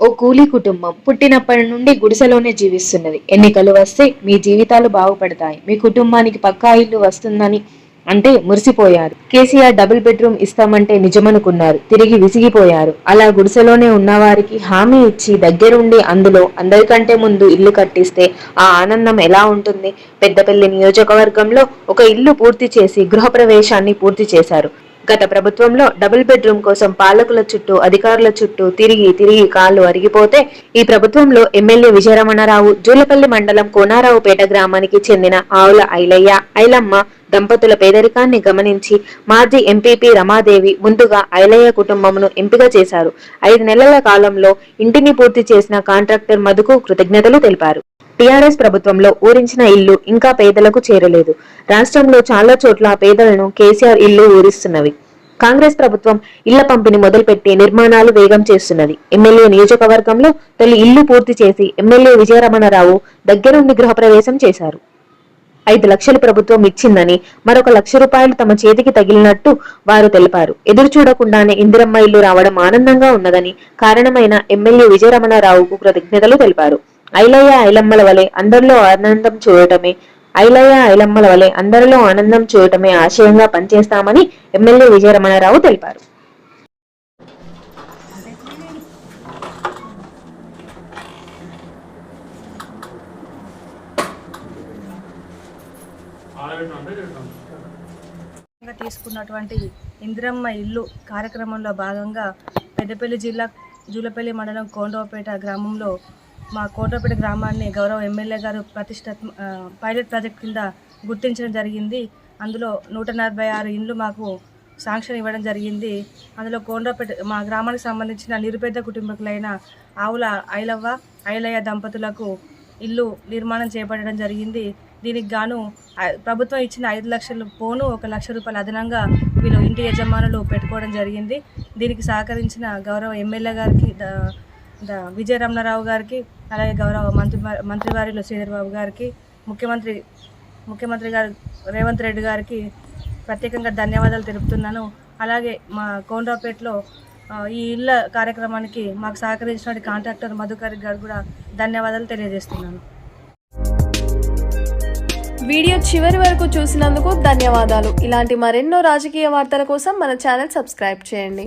ఓ కూలీ కుటుంబం పుట్టినప్పటి నుండి గుడిసెలోనే జీవిస్తున్నది. ఎన్నికలు వస్తే మీ జీవితాలు బాగుపడతాయి. మీ కుటుంబానికి పక్కా ఇల్లు వస్తుందని అంటే మురిసిపోయారు. కేసీఆర్ డబుల్ బెడ్రూమ్ ఇస్తామంటే నిజమనుకున్నారు. తిరిగి విసిగిపోయారు. అలా గుడిసెలోనే ఉన్నవారికి హామీ ఇచ్చి దగ్గరుండి అందులో అందరికంటే ముందు ఇల్లు కట్టిస్తే ఆ ఆనందం ఎలా ఉంటుంది? పెద్దపల్లి నియోజకవర్గంలో ఒక ఇల్లు పూర్తి చేసి గృహప్రవేశాన్ని పూర్తి చేశారు. గత ప్రభుత్వంలో డబుల్ బెడ్రూమ్ కోసం పాలకుల చుట్టూ అధికారుల చుట్టూ తిరిగి తిరిగి కాళ్ళు అరిగిపోతే ఈ ప్రభుత్వంలో ఎమ్మెల్యే విజయరమణరావు జూలపల్లి మండలం కోనారావుపేట గ్రామానికి చెందిన ఆవుల ఐలయ్య ఐలమ్మ దంపతుల పేదరికాన్ని గమనించి మాజీ ఎంపీపీ రమాదేవి ముందుగా ఐలయ్య కుటుంబమును ఎంపిక చేశారు. ఐదు నెలల కాలంలో ఇంటిని పూర్తి చేసిన కాంట్రాక్టర్ మధుకు కృతజ్ఞతలు తెలిపారు. టీఆర్ఎస్ ప్రభుత్వంలో ఊరించిన ఇల్లు ఇంకా పేదలకు చేరలేదు. రాష్ట్రంలో చాలా చోట్ల పేదలను కేసీఆర్ ఇల్లు ఊరిస్తున్నవి. కాంగ్రెస్ ప్రభుత్వం ఇళ్ళ పంపిణీ మొదలుపెట్టి నిర్మాణాలు వేగం చేస్తున్నది. ఎమ్మెల్యే నియోజకవర్గంలో తొలి ఇల్లు పూర్తి చేసి ఎమ్మెల్యే విజయరమణరావు దగ్గరుండి గృహప్రవేశం చేశారు. ఐదు లక్షలు ప్రభుత్వం ఇచ్చిందని మరొక లక్ష రూపాయలు తమ చేతికి తగిలినట్టు వారు తెలిపారు. ఎదురు చూడకుండానే ఇందిరమ్మ ఇల్లు రావడం ఆనందంగా ఉన్నదని కారణమైన ఎమ్మెల్యే విజయరమణారావుకు కృతజ్ఞతలు తెలిపారు. ఐలయ్య ఐలమ్మల వలె అందరిలో ఆనందం చూడటమే. ఐలయ్య ఐలమ్మల వలె అందరిలో ఆనందం చూడటమే ఆశయంగా పనిచేస్తామని ఎమ్మెల్యే విజయరమణారావు తెలిపారు. తీసుకున్నటువంటి ఇందిరమ్మ ఇల్లు కార్యక్రమంలో భాగంగా పెద్దపల్లి జిల్లా జూలపల్లి మండలం కోండవపేట గ్రామంలో మా కోండ్రపేట గ్రామాన్ని గౌరవ ఎమ్మెల్యే గారు ప్రతిష్టాత్మ పైలట్ ప్రాజెక్ట్ కింద గుర్తించడం జరిగింది. అందులో నూట నలభై ఆరు ఇండ్లు మాకు శాంక్షన్ ఇవ్వడం జరిగింది. అందులో కోండ్రపేట మా గ్రామానికి సంబంధించిన నిరుపేద కుటుంబకులైన ఆవుల ఐలవ్వ ఐలయ్య దంపతులకు ఇల్లు నిర్మాణం చేపట్టడం జరిగింది. దీనికి గాను ప్రభుత్వం ఇచ్చిన ఐదు లక్షలు పోను ఒక లక్ష రూపాయలు అదనంగా వీళ్ళు ఇంటి యజమానులు పెట్టుకోవడం జరిగింది. దీనికి సహకరించిన గౌరవ ఎమ్మెల్యే గారికి విజయ రమణారావు గారికి అలాగే గౌరవ మంత్రి మంత్రివారిలో శ్రీధర్బాబు గారికి ముఖ్యమంత్రి ముఖ్యమంత్రి గారు రేవంత్ రెడ్డి గారికి ప్రత్యేకంగా ధన్యవాదాలు తెలుపుతున్నాను. అలాగే మా కోండ్రాపేటలో ఈ ఇళ్ళ కార్యక్రమానికి మాకు సహకరించిన కాంట్రాక్టర్ మధుకర్ గారు కూడా ధన్యవాదాలు తెలియజేస్తున్నాను. వీడియో చివరి వరకు చూసినందుకు ధన్యవాదాలు. ఇలాంటి మరెన్నో రాజకీయ వార్తల కోసం మన ఛానల్ సబ్స్క్రైబ్ చేయండి.